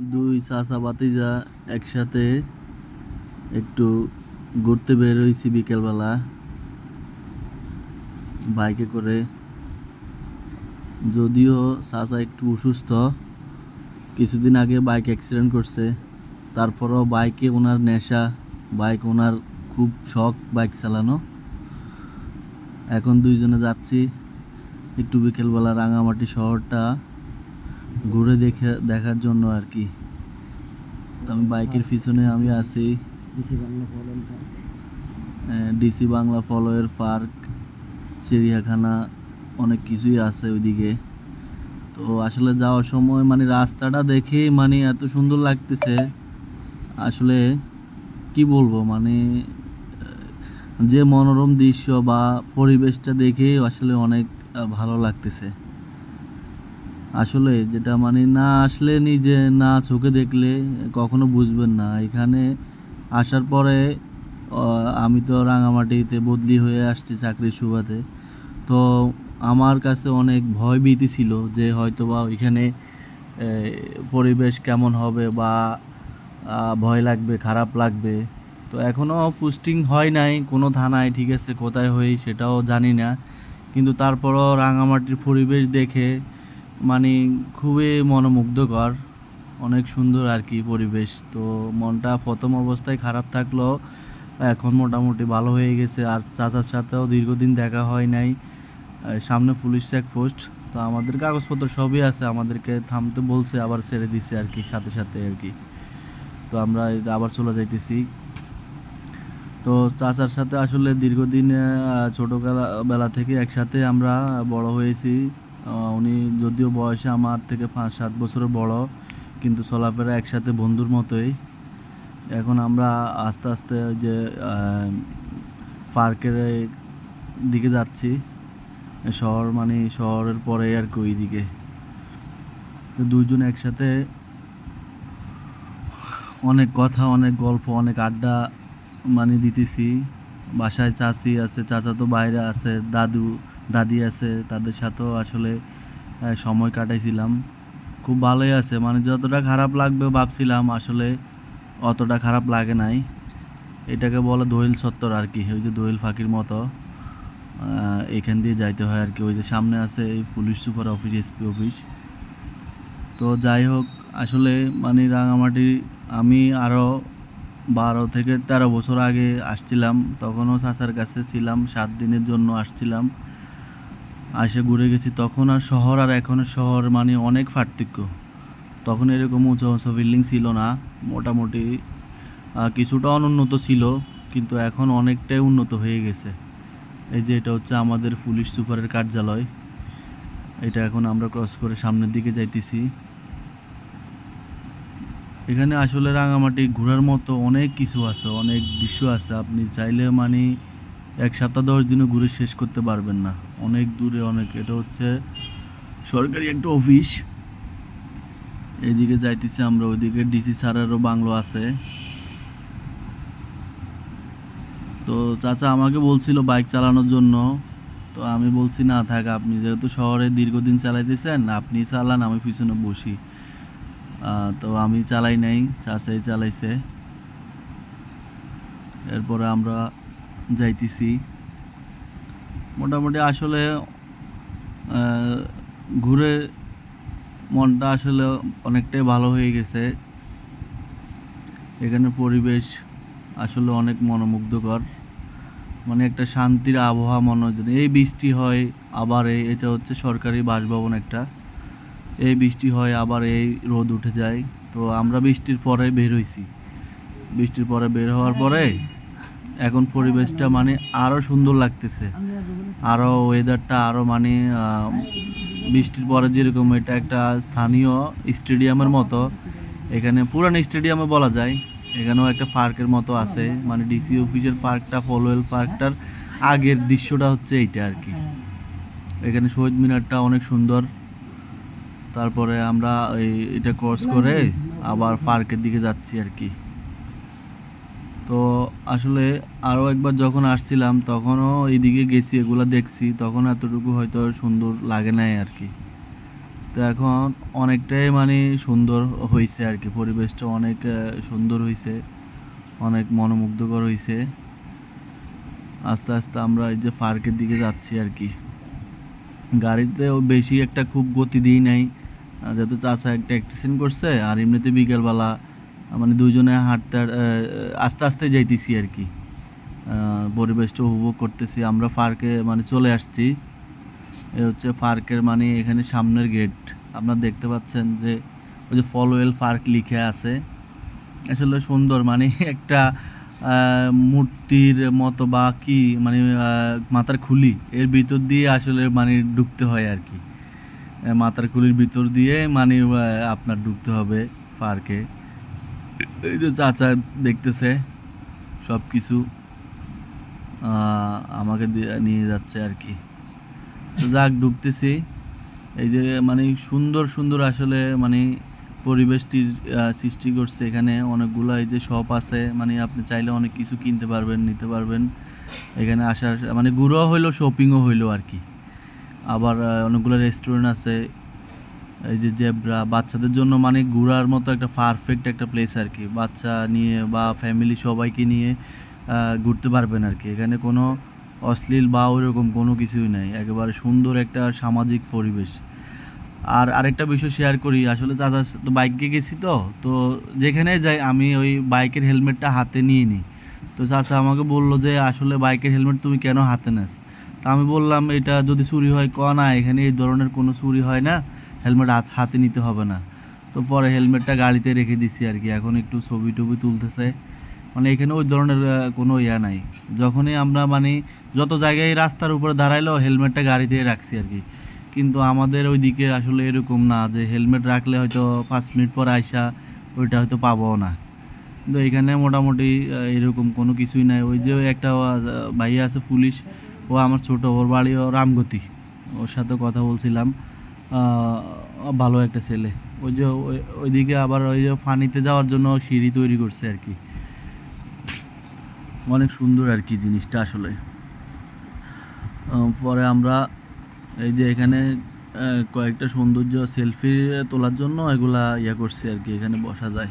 দুই চাচা বাতিজা একসাথে একটু ঘুরতে বের হয়েছি বিকেলবেলা। বাইকে করে। যদিও চাচা একটু অসুস্থ, কিছুদিন আগে বাইক অ্যাক্সিডেন্ট করছে। তারপরও বাইকে ওনার নেশা, বাইক ওনার খুব শখ বাইক চালানো। এখন দুইজনে যাচ্ছি একটু বিকেলবেলা রাঙামাটি শহরটা। ঘুরে দেখে দেখার জন্য আর কি। আমি বাইকের পিছনে আমি আছি। ডিসি বাংলা ফলোয়ের পার্ক চিড়িয়াখানা অনেক কিছুই আছে ওইদিকে। তো আসলে যাওয়ার সময় মানে রাস্তাটা দেখে মানে এত সুন্দর লাগতেছে। আসলে কি বলব মানে যে মনোরম দৃশ্য বা পরিবেশটা দেখে আসলে অনেক ভালো লাগতেছে। আসলে যেটা মানে না আসলে নিজে না চোখে দেখলে কখনো বুঝবেন না। এখানে আসার পরে আমি তো রাঙামাটিতে বদলি হয়ে আসছি চাকরির সুবাদে। তো আমার কাছে অনেক ভয় ভীতি ছিল যে হয়তো বা ওইখানে পরিবেশ কেমন হবে বা ভয় লাগবে, খারাপ লাগবে। তো এখনও পোস্টিং হয় নাই, কোনো থানায় ঠিক আছে কোথায় হই সেটাও জানি না। কিন্তু তারপরও রাঙামাটির পরিবেশ দেখে মানে খুবই মনোমুগ্ধকর, অনেক সুন্দর আর কি পরিবেশ। তো মনটা প্রথম অবস্থায় খারাপ থাকলেও এখন মোটামুটি ভালো হয়ে গেছে। আর চাচার সাথেও দীর্ঘদিন দেখা হয় নাই। সামনে পুলিশ চেকপোস্ট তো আমাদের কাগজপত্র সবই আছে, আমাদেরকে থামতে বলছে, আবার ছেড়ে দিছে আর কি, সাথে সাথে আর কি। তো আমরা আবার চলে যাইতেছি। তো চাচার সাথে আসলে দীর্ঘদিন ছোটবেলা বেলা থেকে একসাথে আমরা বড় হয়েছি। উনি যদিও বয়সে আমার থেকে পাঁচ, সাত বছরের বড়, কিন্তু চলাফেরা একসাথে বন্ধুর মতোই। এখন আমরা আস্তে আস্তে ওই যে পার্কের দিকে যাচ্ছি। শহর মানে শহরের পরে আর কি ওইদিকে। তো দুজন একসাথে অনেক কথা, অনেক গল্প, অনেক আড্ডা মানে দিতেছি। বাসায় চাচি আছে, চাচা তো বাইরে আছে, দাদু দাদি আছে, তাদের সাথেও আসলে সময় কাটাইছিলাম। খুব ভালোই আছে মানে যতটা খারাপ লাগবে ভাবছিলাম, আসলে অতটা খারাপ লাগে নাই। এটাকে বলে দোয়েল সত্তর আর কি, ওই যে দোয়েল ফাঁকির মতো। এখান দিয়ে যাইতে হয় আর কি। ওই যে সামনে আছে এই police super office, SP office. তো যাই হোক, আসলে মানে রাঙামাটি আমি আরও বারো থেকে তেরো বছর আগে আসছিলাম, তখনও চাচার কাছে ছিলাম, সাত দিনের জন্য আসছিলাম। আসে ঘুরে গেছি, তখন আর শহর আর এখনের শহর মানে অনেক পার্থক্য। তখন এরকম উঁচু উঁচু বিল্ডিং ছিল না, মোটামুটি কিছুটা অনুন্নত ছিল, কিন্তু এখন অনেকটাই উন্নত হয়ে গেছে। এই যে এটা হচ্ছে আমাদের পুলিশ সুপারের কার্যালয়। এটা এখন আমরা ক্রস করে সামনের দিকে যাইতেছি। এখানে আসলে রাঙামাটি ঘোরার মতো অনেক কিছু আছে, অনেক দৃশ্য আছে। আপনি চাইলে মানে এক সপ্তাহ দশ দিনে ঘুরে শেষ করতে পারবেন না। অনেক দূরে অনেক, এটা হচ্ছে সরকারি একটা অফিস। এইদিকে যাইতেছি আমরা, ওইদিকে ডিসি স্যারেরও বাংলো আছে। তো চাচা আমাকে বলছিল বাইক চালানোর জন্য, তো আমি বলছি, না, থাক, আপনি যেহেতু শহরে দীর্ঘদিন চালাইতেছেন, আপনি চালান, আমি পিছনে বসি। তো আমি চালাই নাই, চাচাই চালাইছে। এরপরে আমরা যাইতেছি। মোটামুটি আসলে ঘুরে মনটা আসলে অনেকটাই ভালো হয়ে গেছে। এখানে পরিবেশ আসলে অনেক মনোমুগ্ধকর। মানে একটা শান্তির আবহাওয়া মনে এই বৃষ্টি হয়, আবার এই, এটা হচ্ছে সরকারি বাসভবন একটা। এই বৃষ্টি হয়, আবার এই রোদ উঠে যায়। তো আমরা বৃষ্টির পরে বের হইছি। বৃষ্টির পরে বের হওয়ার পরে এখন পরিবেশটা মানে আরও সুন্দর লাগতেছে। আরও ওয়েদারটা আরও মানে বৃষ্টির পরে যেরকম এটা একটা স্থানীয় স্টেডিয়ামের মতো। এখানে পুরানো স্টেডিয়ামে বলা যায়, এখানেও একটা পার্কের মতো আছে। মানে ডিসি অফিসের পার্কটা ফলোয়েল পার্কটার আগের দৃশ্যটা হচ্ছে এইটা আর কি। এখানে শহীদ মিনারটা অনেক সুন্দর। তারপরে আমরা এটা ক্রস করে আবার পার্কের দিকে যাচ্ছি আর কি। তো আসলে আরও একবার যখন আসছিলাম, তখনও এইদিকে গেছি, এগুলো দেখছি। তখন এতটুকু হয়তো সুন্দর লাগে নাই আর কি। তো এখন অনেকটাই মানে সুন্দর হয়েছে আর কি। পরিবেশটা অনেক সুন্দর হয়েছে অনেক মনোমুগ্ধকর হয়েছে আস্তে আস্তে আমরা এই যে পার্কের দিকে যাচ্ছি আর কি। গাড়িতেও বেশি একটা খুব গতি দিই নাই। যেহেতু চাচা একটা অ্যাক্সিডেন্ট করছে, আর এমনিতে বিকেলবেলা মানে দুজনে হাঁটতে আস্তে আস্তে যাইতেছি আর কি। পরিবেশটা উপভোগ করতেছি। আমরা পার্কে মানে চলে আসছি। এ হচ্ছে পার্কের মানে এখানে সামনের গেট আপনারা দেখতে পাচ্ছেন যে ওই যে ফলওয়েল পার্ক লিখে আছে। আসলে সুন্দর মানে একটা মূর্তির মতো বা কি মানে মাথার খুলি। এর ভিতর দিয়ে আসলে মানে ঢুকতে হয় আর কি। মাথার খুলির ভিতর দিয়ে মানে আপনার ঢুকতে হবে পার্কে। এই যে চাচা দেখতেছে সব কিছু আমাকে নিয়ে যাচ্ছে আর কি। যাক, ঢুকতেছি। এই যে মানে সুন্দর সুন্দর আসলে মানে পরিবেশটির সৃষ্টি করছে এখানে। অনেকগুলো এই যে শপ আছে মানে আপনি চাইলে অনেক কিছু কিনতে পারবেন, নিতে পারবেন। এখানে আসার মানে ঘুরেও হইল শপিংও হইল আর কি। আবার অনেকগুলো রেস্টুরেন্ট আছে। এই যে জেব্রা, বাচ্চাদের জন্য মানে ঘোরার মতো একটা পারফেক্ট একটা প্লেস আর কি। বাচ্চা নিয়ে বা ফ্যামিলি সবাইকে নিয়ে ঘুরতে পারবেন আর কি। এখানে কোনো অশ্লীল বা ওইরকম কোনো কিছুই নাই। একেবারে সুন্দর একটা সামাজিক পরিবেশ। আর আরেকটা বিষয় শেয়ার করি। আসলে দাদা তো বাইকে গেছি তো তো যেখানে যাই আমি ওই বাইকের হেলমেটটা হাতে নিয়ে নিই। তো চাচা আমাকে বলল যে, আসলে বাইকের হেলমেট তুমি কেন হাতে নেস? তা আমি বললাম, এটা যদি চুরি হয়, ক না? এখানে এই ধরনের কোনো চুরি হয় না। হেলমেট হাত হাতে নিতে হবে না। তো পরে হেলমেটটা গাড়িতে রেখে দিছি আর কি। এখন একটু ছবি টবি তুলতেছে। মানে এখানে ওই ধরনের কোনো ইয়া নাই। যখনই আমরা মানে যত জায়গায় রাস্তার উপরে দাঁড়াইলেও হেলমেটটা গাড়িতে রাখছি আর কি। কিন্তু আমাদের ওইদিকে আসলে এরকম না যে হেলমেট রাখলে হয়তো পাঁচ মিনিট পর আইসা ওইটা হয়তো পাবো না। কিন্তু এখানে মোটামুটি এরকম কোনো কিছুই নাই। ওই যে একটা ভাইয়া আছে পুলিশ। ও আমার ছোটো, ওর বাড়িও রামগতি। ওর সাথে কথা বলছিলাম। ভালো একটা ছেলে। ওই যে ওই- ওইদিকে আবার ওই যে ফানিতে যাওয়ার জন্য সিঁড়ি তৈরি করছে আর কি। অনেক সুন্দর আর কি জিনিসটা আসলে। পরে আমরা এই যে এখানে কয়েকটা সৌন্দর্য সেলফি তোলার জন্য এগুলা ইয়ে করছি আর কি, এখানে বসা যায়।